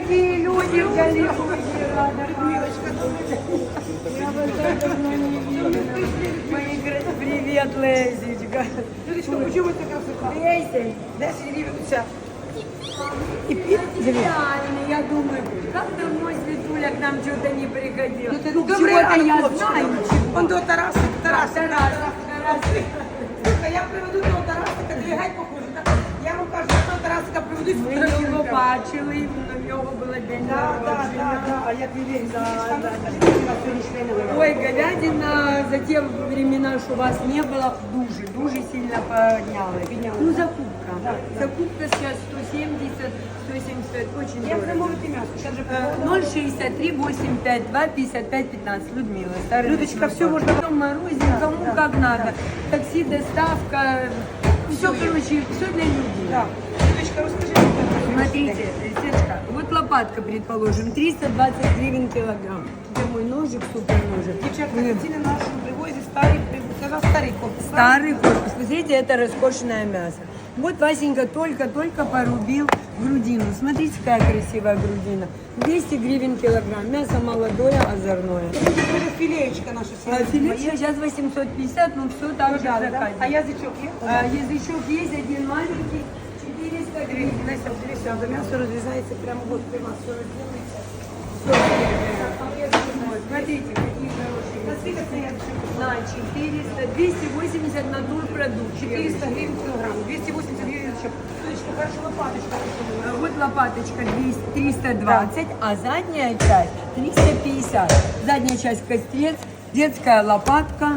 такие люди в Голливуде. Рада, Я вас так давно не видела. Привет, Лезечка. Людочка, почему така красота? Леся, 10 гривень ця. и Реально, я думаю, как давно Светуля к нам что-то не приходила. Ну, Ну, чего-то я знаю. Он до Тараса, Тараса. Тарас, Тарас. Слухай, я приведу того Тарасика, де я геть похожу. Я вам кажу, що того Тарасика приведу Ми з його бачили, на нього було день Да, да, народження. да, да. А як він вірить, Да, там да. розкажи, на сьогоднішній день. Ой, говядина за те времена, что вас не было, дуже, дуже сильно поднялась. Піднялась, Ну, да? закупка. Да, да. Закупка сейчас 170, 170, очень Як дорого. замовити м'ясо? Зараз же Э, 063 852 55 15. Людмила. Старый Людочка, телефон. всё можно- Потом морозим, кому да, как да. надо. Такси, доставка. Все, короче, все для людей. Так. Смотрите, Светочка, вот лопатка, предположим, 320 гривен килограмм. Это мой ножик, супер ножик. Дівчатка, ціни на нашому привозі старий, це на старий корпус. Старый корпус. Вы смотрите, это роскошное мясо. Вот Васенька только-только порубил грудину. Смотрите, какая красивая грудина. 200 гривен килограмм. Мясо молодое, озорное. Це філеєчка наша А сьогодні. филе сейчас 850, но все так же Да, да. А заказе. язичок є? А, Язычок есть, один маленький, 400 гривен. Дивіться, дивіться, до м'ясо розрізається прямо от при вас. Все розділиться. Вот, Смотрите, какие хорошие. Наскільки це язичок? На 400, 280 натурпродукт. 400 гривень кілограм, 280 гривень язичок. Людочка, перша лопаточка. А Вот лопаточка 200, 320, а задняя часть 350. Задняя часть кострец, детская лопатка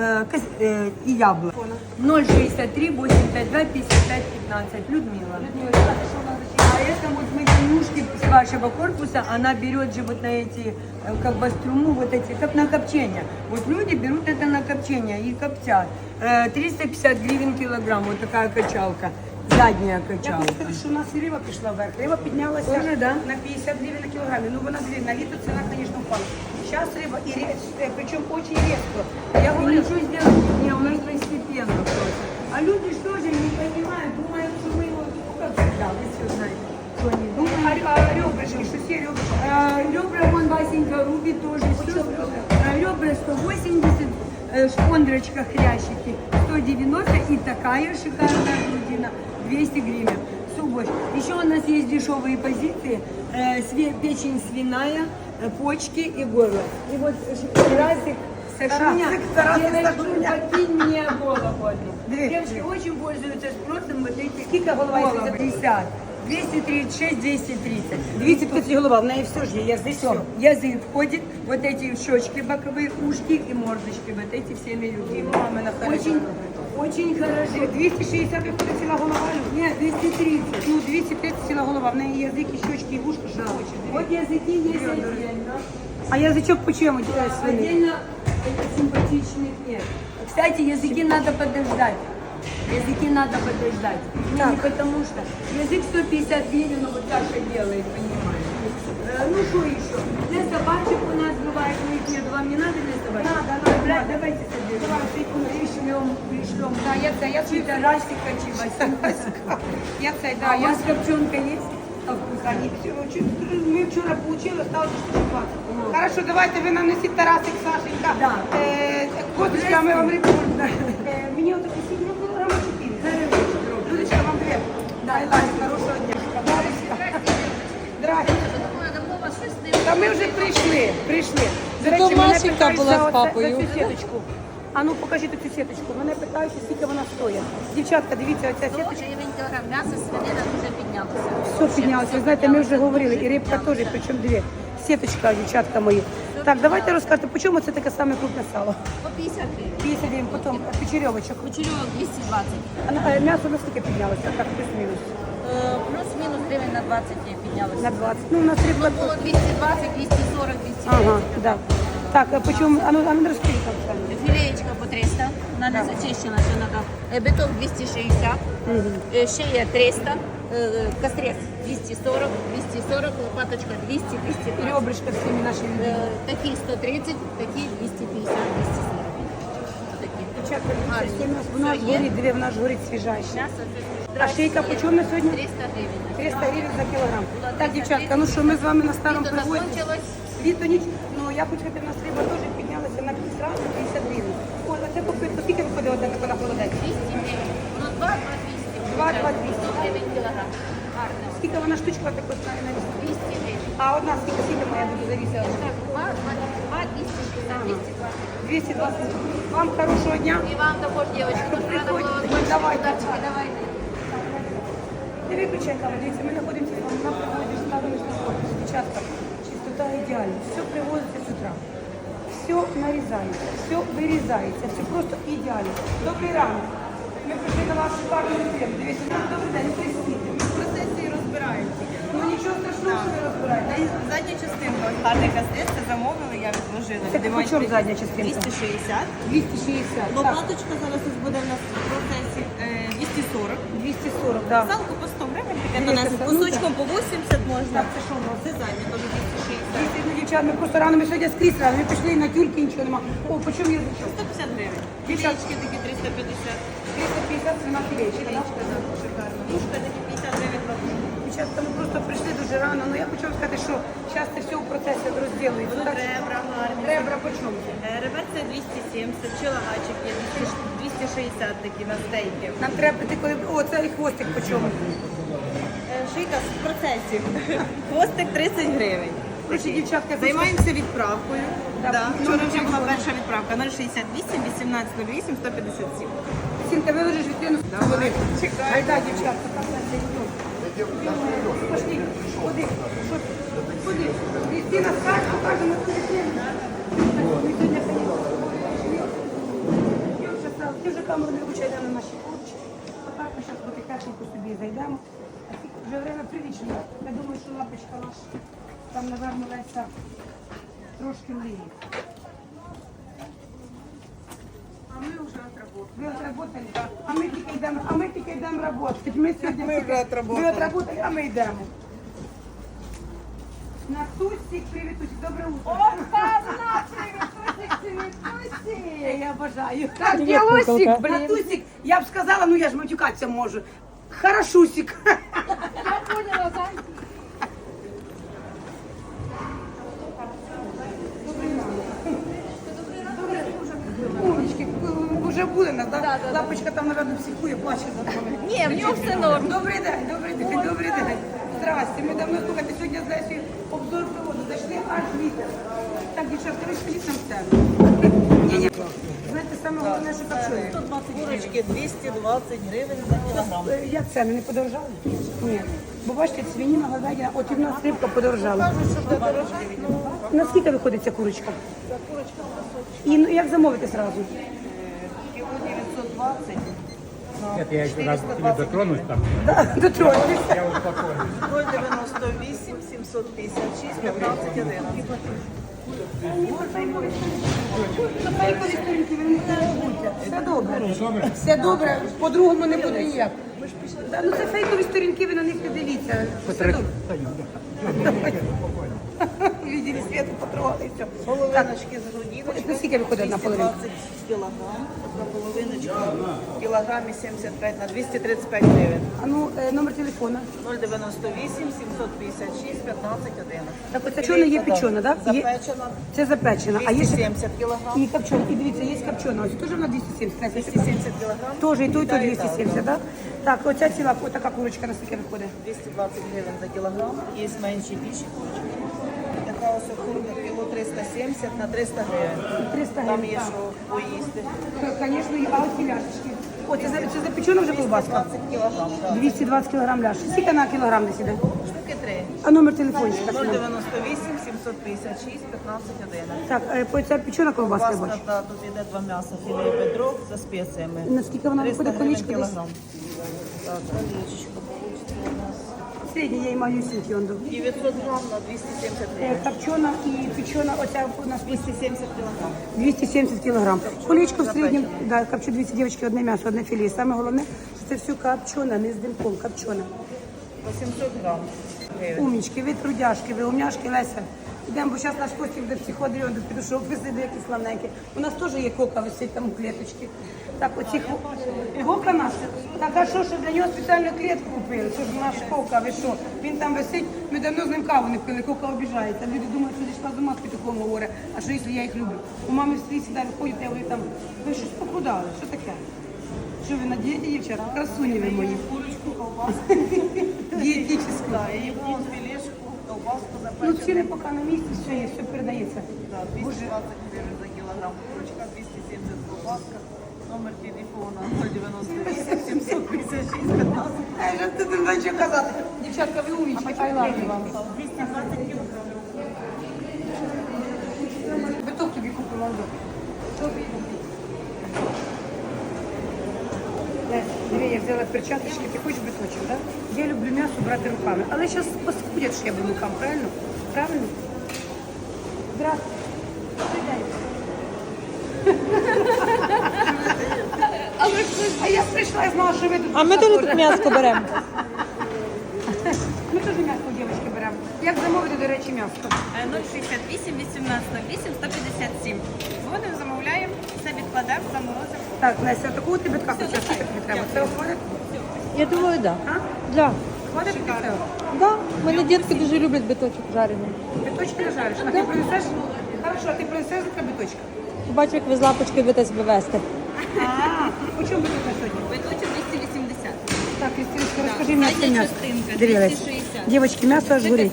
э, кос- э, и яблоко. 063 852 55 15. Людмила. Людмила, знаєте, що вона за А это вот мы денюшки с вашего корпуса, она берет же вот на эти, э, как бы струму, вот эти, как на копчение. Вот люди берут это на копчение и коптят. Э, 350 гривен килограмм, вот такая качалка. Задняя Я качалка. хочу сказати, що у нас і риба пішла вверх. Риба піднялася Тоже, да? на 50 гривень на кілограмі. Ну вона дві, на літо ціна, звісно, впала. Зараз риба і рез- е, причому дуже різко. Я Я говорю, ничего сделать не у нас постепенно просто. А люди что же не понимают, думают, что мы его, ну как всегда, вы все знаете, что они ну, думают. а, а ребрышки, що всі ребрышки. А, Ребра вон Васенька рубит тоже. Все, ребра 180, э, шпондрочка хрящики 190 и такая шикарная грудина 200 гривен. Субоч. Еще у нас есть дешевые позиции. э, све- печень свиная, э, почки и горло. И вот ш- Тарасик, Сашуня, Тарасик, Тарасик, девочки, Сашуня. подкинь мне голову одну. Две. Девочки очень пользуются спросом вот эти Сколько голова, если головы. 50. 236, 230. 230 голова, в неї все ж є, язик все. Язык входит, вот эти щечки боковые, ушки и мордочки, вот эти всеми любимые. Мамина Очень, очень хорошо. 260 виходить ціла голова. Люд. Нет, 230. Ну, 230 ціла голова, в неї язик і щочки, і вушка, що Да. хочеш. Вот языки есть отдельно. А язичок по чому е, свиний? Отдельно э, симпатичных нет. Кстати, языки надо подождать. Языки надо подождать. Ну, Так. Не потому что язык 150 гривен, ну вот Саша делает, понимаешь. Э, Ну что еще? Для собачек у нас бывает, но их нет. Вам не надо для собачек? Надо, надо, Бля, надо. Давайте соберем. Давай, прикольно. Пришлем, пришлем. Да, я це, я Чьи-то це, Расика, Чебасика. я це, А да, у я вас копченка есть? А вкусная? Они всё, чуть- Ми вчора получили, осталось 120. Хорошо, давайте ви нанесіть Тарасик, Сашенька. Да. Е, Косточка, ми вам рекорд. Е, Мені отаку сім'ю кілограма 4. Людочка, вам дві. Да. Ай, Лаля, хорошого дня. Та ми вже прийшли, прийшли. До речі, мене Машенька питають була за з оце- папою. За цю сіточку. А ну покажіть цю сіточку. Мене питають, скільки вона стоїть. Дівчатка, дивіться, оця сіточка. Дуже гривень кілограм м'яса, свинина дуже піднялася. Все піднялося. Ви знаєте, ми вже говорили, і рибка теж, причому дві. Сіточка, дівчатка мої. Так, давайте розкажете, по чому це таке саме крупне сало? По 50 гривень. 50 гривень, потім печерьовочок. Кучерьовок 220. А на- е, М'ясо наскільки піднялося? Так, плюс-мінус. Е, Плюс-мінус гривень на 20 є. На 20. Ну, у нас рибка... Ну, було 220, 240, 230. Ага, да. Так, а по чому? А ну, а ну розкажіть нам. Оксана. Філеєчка по 300, вона не зачищена, ще треба. Е, Биток 260, е, шия 300, е, кастрець 240, 240, лопаточка 200, 230. Ребрышка всіми наші люди. Е, Такі 130, такі 250, 240. Такі. Дівчатка, дивіться, Гарні. все м'ясо. Вона ж Все є? горить, диви, вона ж горить свіжайше. М'ясо А шийка по чому на сьогодні? 300 гривень. 300 гривень за кілограм. Так, дівчатка, ну що, ми з вами на старому приводі. Літо ніч, ну я в нас риба теж піднялася на зразу 50 гривень. Ой, оце по скільки виходить одна така на холодець? 200 гривень. Ну, 2 200. Два, два, 200. 100 гривень кілограм. Гарно. Скільки вона штучка стане на 200 гривень. А одна скільки, скільки моя буде завісила? Так, 2, 2, 260, 220. 220. Вам хорошого дня. І вам також, вас бачити. Давайте. Давайте. Не виключай камеру, дивіться, ми знаходимося вами на приводі ставлю Дівчатка, чистота ідеальна. Все привозиться з утра. Все нарізається, все вирізається, все просто ідеально. Добрий ранок. Ми прийшли на вашу шикарну ефір. Дивіться, добрий день, ви нічого страшного, що ви розбираєте. Задня частинка, ось гарний кастет, це замовили, я відложила. Це по чому задня частинка? 260. 260. Так, Лопаточка зараз ось буде в нас в процесі е, 240. 240, так. Салку по 100 гривень, таке до нас салка. кусочком по 80 можна. Так, це що у нас? Це задня, теж 260. Дивіться, ну, дівчат, ми просто рано, ми сьогодні скрізь рано, ми пішли на тюльки, нічого нема. О, по чому я зачем? 150 гривень. Дівчат. Такі 350. 350 ціна філейчика, так? Філеєчка, да, шикарно. Мушка такі 50 гривень. Бабушка. Дівчатка, ми просто прийшли дуже рано, ну я хочу сказати, що зараз це все у процесі. Будуть Так, ребра гарні. Ребра по чому? Е, Реверсія 270, чолагачик є 260 такі на стейки. Нам треба прийти, коли... О, це і хвостик по чому. Е, Шийка в процесі. Хвостик 30 гривень. Короче, дівчатка, Займаємося відправкою. Так. Да. Ну, Вчора ну, вже ну, була ну. перша відправка 068 1808 157. Сінка, виложиш вітрину з води. Айда, дівчатка, там Леся, йдемо. Пошли, ти? Ти на скарб покажемо на вітрину. Ти вже камеру не на наші курчі. Отак ми зараз потихесенько собі зайдемо. Вже время. Я думаю, що лапочка наша. Там, напевно, Леся трошки мліє. А ми вже отработали. Ви отработали, так? А ми тільки йдемо, йдемо працювати. Ми сьогодні Ми вже отработали. Ви отработали, а ми йдемо. Настусік, привітусік, добре утро. Я бажаю. Так, Ділосик, блін. Натусік, я б сказала, ну я ж матюкатися можу. Хорошусік. Я поняла, Зайчик. Вже буде нас, так? Лапочка там, мабуть, психує, плаче за нами. Ні, в нього все норм. Добрий день, добрий день, добрий день. Здрасте, ми давно слухайте, сьогодні з Лесією обзор приводу. Зайшли аж вітер. Так, дівчатка, ви скажіть нам це. Ні, ні. Знаєте, саме головне, що капчує. Курочки 220 гривень за кілограм. Е, Як це, не подорожали? Ні. Бо бачите, свиніна, говядина, от і в нас рибка подорожала. Наскільки виходить ця курочка? І ну, як замовити зразу? Кіло 920. Нет, я еще раз тебе дотронусь там. Да, дотроньтеся. Я успокоюсь. 098 756 15 11. Фейкові сторінки ви не реагуйте. Все добре. Все добре, по-другому не буде ніяк. Да, ну це фейкові сторінки, ви на них не дивіться. Все добре. Видели світу, потрогали, все. Половиночки з грудиночкою. Ну, скільки виходить одна половинка? 220 кілограм. Одна половиночка кілограмі 75 на 235 гривень. А ну, е, номер телефона. 098 756 15 11. Так оце чорна є печена, так? Є, Запечена це запечена. А є ще 270 кілограм. і копчена. І дивіться, є копчена. Ось теж вона 270. 270 кілограм. Тоже і то, і то 270, так? Так, оця ціла, отака курочка на скільки виходить? 220 гривень за кілограм. Є менші більші курочки. Така ось курка кіло 370 на 300 гривень. 300 Там гривень. є що поїсти. Звісно, і а от філяшечки. О, це, за- це запечена вже колбаска? 220 кілограм. так. 220 кілограм ляшки. Скільки на кілограм десь іде? Штуки 3. А номер телефончика? що нам? 098 756 15 11. Так, е, по- це печена колбаска, я Паска, бачу. та, тут іде два м'яса, філе і бедро за спеціями. Наскільки вона 300 виходить гривень колічко десь? кілограм. Так, колічко. Середній я і малюсінький он. 900 грам на 270 Е. Копчена і печена, оця у нас 270 кілограм. 270 кілограм. Колечко в середньому, да, копчу 200 дівчатки, одне м'ясо, одне філе. І Саме головне, що це все копчене, не з димком, копчене. 800 грам. Умічки, ви трудяшки, ви умняшки, Леся. Йдемо, бо зараз наш Костік до психодріон, до підійшов, висить якісь славненькі. У нас теж є кока висить там у клеточці. Так, оці кока наша. Так, а що, що для нього спеціальну клітку купили? Це ж наш кока, ви що? Він там висить, ми давно з ним каву не пили, кока обіжається. Люди думають, що зійшла з ума по такому говорить. А що якщо я їх люблю? У мами в свій сюди виходять, я говорю, там, ви щось похудали, що таке? Що ви на дієті, дівчата? Красуні ви мої. Курочку, колбаску, Дієтичну. Колбаску Ну, ціни поки на місці, все є, все передається. Да, 220 гривен за килограмм курочка, 270 колбаска. Номер телефона 098 756 15. Ай, же ти не знаєш, що казати. Дівчатка, ви умнічки, you вам. 220 килограмм. Биток тобі купила. Тобі купив. Лесь, Диви, я взяла перчаточки, ти хочеш биточок, так? Я люблю м'ясо брати руками. Але зараз паскудять, що я буду руками, правильно? Правильно? Здравствуйте. А я прийшла і знала, що ви тут. А ми теж тут м'ясо беремо. Ми теж м'ясо у дівчатки беремо. Як замовити, до речі, м'ясо? 068 18 08 157. Дзвонимо, замовляємо, все відкладемо, заморозимо. Так, Леся, такого ти битка хочеш, що тобі треба? Це входить? Я думаю, так. А? Да. Да. Хватить тобі? Да. У мене дітки дуже люблять биточок жарений. Биточки не жариш. А ти принесеш? Хорошо, а ти принесеш за биточка? Бачу, як ви з лапочки будете себе вести. А, по чому биток на сьогодні? Биточок 280. Так, Кристиночка, розкажи мені це м'ясо. частинка, Диви, 260. Дівчатки, м'ясо аж горить.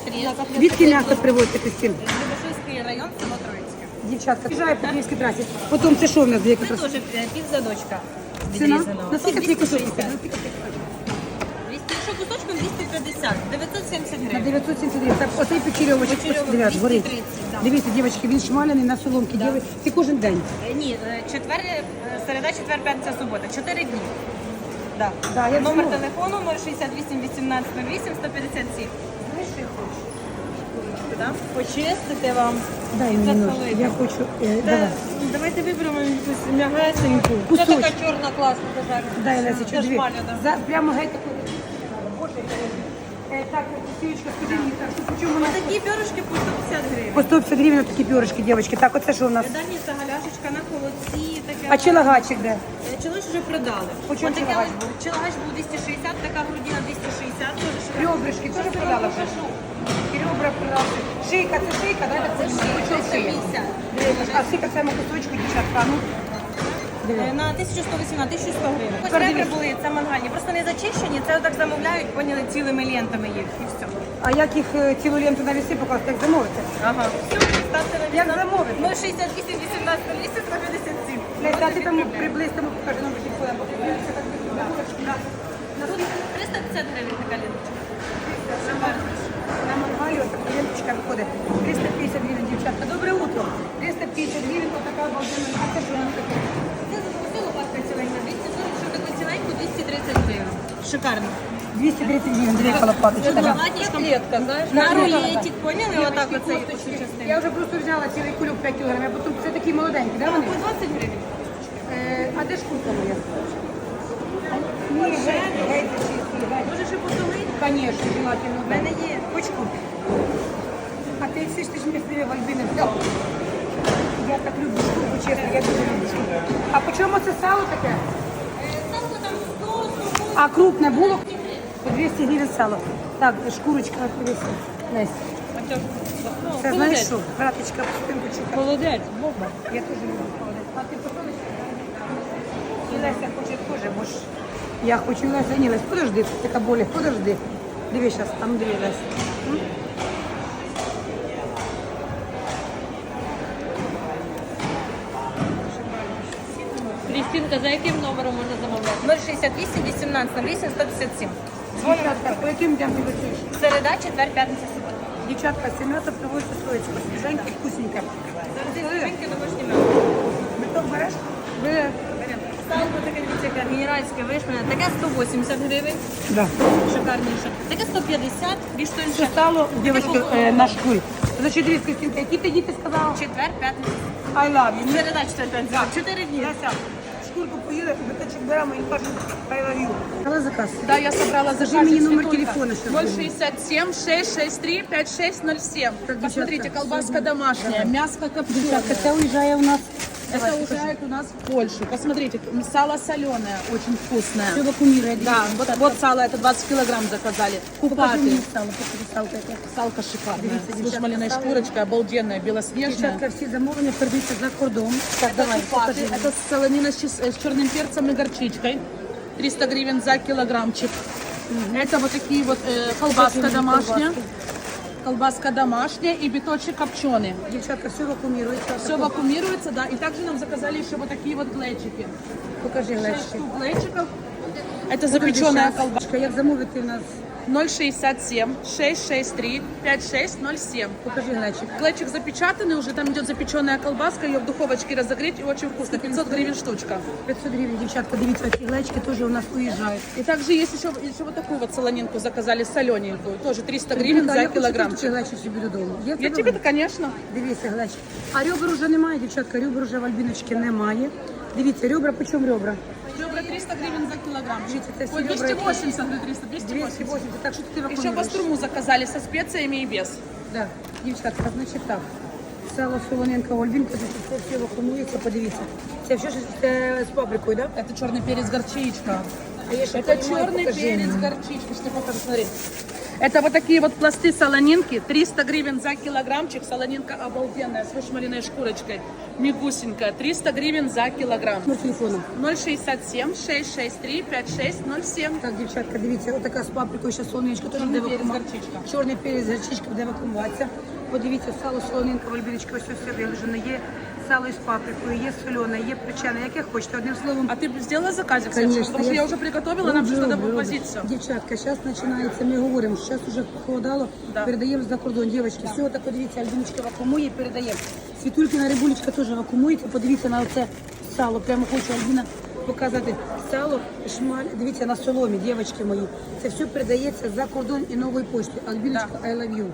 Звідки м'ясо привозите, Кристин? Любашівський район, село Троїцьке. Дівчатка, приїжджає по Київській трасі. Потім це що в нас? Це теж е, півзадочка Ціна? відрізана. Наскільки цей кусочок? 260. 200, що кусочком 250, 970 На гривень. 970 гривень. Так, оцей печерьовочок, Печерьовок дивіться, горить. 230, да. Дивіться, дівчатки, він шмаляний на соломки. Діли. Це кожен день. Е, Ні, е, четвер, е, середа, четвер, п'ятниця, субота. Чотири дні. Да. Да, я Номер знаю. телефону 068 18 08 157. Знаєш, що я хочу? Да? Почистити вам. Дай мені нож. Я хочу. е, Та, давай. давайте виберемо якусь м'ягесеньку. Це Кусочок. така чорна класна пожарка. Дай, Леся, Це. За, прямо геть таку. Так, Ксюечка, скажи мені, так, що почему у нас? Такі пюрешки по 150 гривень. По 150 гривень такі пюрешки, дівчатки. Так, оце що у нас? Дані це галяшечка на холодці. Таке. А челагачик де? Е, Чоловік вже продали. По чому Отаке челагач ось- Челагач був 260, така грудина 260. теж. Ребрышки теж продала вже? І ребра продала. Шийка, це шийка, да? так? Це шийка? 150. Дивіться, А скільки це кусочку, дівчатка? Ну, На 1118, 1100 гривень. Ось Тепер були, це мангальні. Просто не зачищені, це так замовляють, поняли, цілими лентами їх і все. а як їх е, цілу ленту на віси покласти, як замовити? Ага. Все, ставте на Як замовити? 068, 18, 8, 157. Леся, а ти там приблизно покажи нам телефон, бо подивіться, так булочки на на Тут 350 гривень така ленточка. На мангалі ось така ленточка виходить. 350 гривень, дівчатка. Добре утро. 350 гривень, ось така обалденна. А це що воно таке? Це це ціленька, 240, що таку ціленьку, 230 гривень. Шикарно. 230 гривень, дві колопаточки. Знаєш? На рулетик, поняли? Я вже просто взяла цілий кульок 5 кілограмів, а потім це такі молоденькі, да, вони? По 20 гривень. Е, а де ж курка моя? Ні, геть, чистий, геть. Може ще посолити? Конечно, желательно. У мене є. Почку. А ти всі ж ти ж місцеві вальбини взяв. Я так люблю шкурку, чесно, я дуже люблю шкурку. А по чому це сало таке? Салко там 100, 100, А крупне було? По 200 гривень сало. Так, шкурочка, дивися. Настя. Це знаєш що? Браточка, спинку чекай. Молодець, бомба. Я теж люблю холодець. А ти посолиш? І Леся хоче теж, бо ж я хочу Леся. Ні, Лесь, подожди, така болі, подожди. Диви зараз, там Леся. М? За яким номером можна замовляти? 068, 18, 8, 157. Дівчатка, по яким дням ти працюєш? Середа, четвер, п'ятниця, субота. Дівчатка, сім'ята привозиться стоїчка, свіженьке, вкусненьке. Зараз є свіженьке домашнє м'ясо. Биток береш? Бери. Салко таке, дивіться, яке генеральське вишмене. Таке 180 гривень, Да. шикарніше. Таке 150, більш Що тоньше. стало, дівчатки, е, на шкурі. Значить, дивись, Кристинка, які ти діти сказала? Четвер, п'ятниця. I love you. Середа, четвер, п'ятниця. Чотири дні. Леся, поїли, биточок беремо і кажемо I love you. Дала заказ. Да, я собрала Скажи заказик. мне номер телефона, что 067 663 5607. Так, Посмотрите, колбаска домашняя, мясо копченое. Це уїжджає у нас. Это уезжает у нас в Польшу. Посмотрите, сало соленое, очень вкусное. Все вакуумирує. Да, вот, вот сало, это 20 килограмм заказали. Покажи Купаты. мені стало, покажи салко яке. Салка шикарная. Видите, С девчатка, вышмаленной сало. шкурочкой, обалденная, белоснежная. Дівчатка, всі замовлення передаються за кордон. Так, Это давай, купаты, покажи. это солонина с, чес- с черным перцем и горчичкой. 300 гривен за килограммчик. Это вот такие вот э, колбаска Покажи мне домашняя. колбаску. Колбаска домашняя и биточек копченый. Дівчатка, все вакуумируется. Все вакуумируется, да. И также нам заказали еще вот такие вот глечики. Покажи, Шесть Лещик. штук глечиков. Это запеченная колбаска. Як замовити у нас? 067 663 5607. Покажи глечик. Глечик запечатанный, уже там идет запеченная колбаска, ее в духовочке разогреть и очень вкусно. 500 гривен штучка. 500 гривень, дівчатка, дивіться, ці глечики теж у нас уїжджають. И также есть еще, еще вот такую вот солонинку заказали, солененькую. Тоже 300 гривен за я килограммчик. ці глечик собі додому. Є Я тебе конечно. Дивіться, глечик. А ребер уже немає, дівчатка, ребер уже в Альбіночки немає. Дивіться, ребра, по чому ребра? Ребра 300 гривен за килограмм. Видите, это Ой, все ребра 280 на 300, 280. 280. Так що ти Еще вакуумируєш? бастурму заказали со специями и без. Да. Дівчатка, значить так. Сало солоненка Ольбінка, це все вакуумується, подивіться. Це все ж е, з паприкою, так? Да? Это черный перец горчичка. А я ще Это понимаю, черный покажи. перец горчичка. Что ты покажу, смотри. Это вот такие вот пласты солонинки. 300 гривен за килограммчик. Солонинка обалденная, с вышмаленной шкурочкой. Мигусенькая. 300 гривен за килограмм. Номер телефону. 067 663 5607. Так, дівчатка, дивіться, отака з паприкою, ще солонечко теж Чорний буде перець, вакуумуватися. горчичка. Чорний перець, горчичка буде вакуумуватися. Подивіться, сало солонинка в Альбіночки, ось все виложено. Є сало із паприкою, є солене, є печене, яке хочете. Одним словом, А ты сделала заказик? Светочка? Конечно, Потому что я- я уже приготовила, нам Роблю, сейчас надо роблю, роблю. вывозить все. Дівчатка, зараз починається, ми говоримо, що зараз вже похолодало, Да. передаємо за кордон. Дівчатки, все так, подивіться, Альбіночка вакуумує і передаємо. Світулькина рибулечка теж вакуумується, подивіться на оце сало, прямо хочу Альбіна показати. Сало, шмаль, дивіться на соломі, дівчатки мої. Це все передається за кордон і новою поштою. Альбіночка, I love you.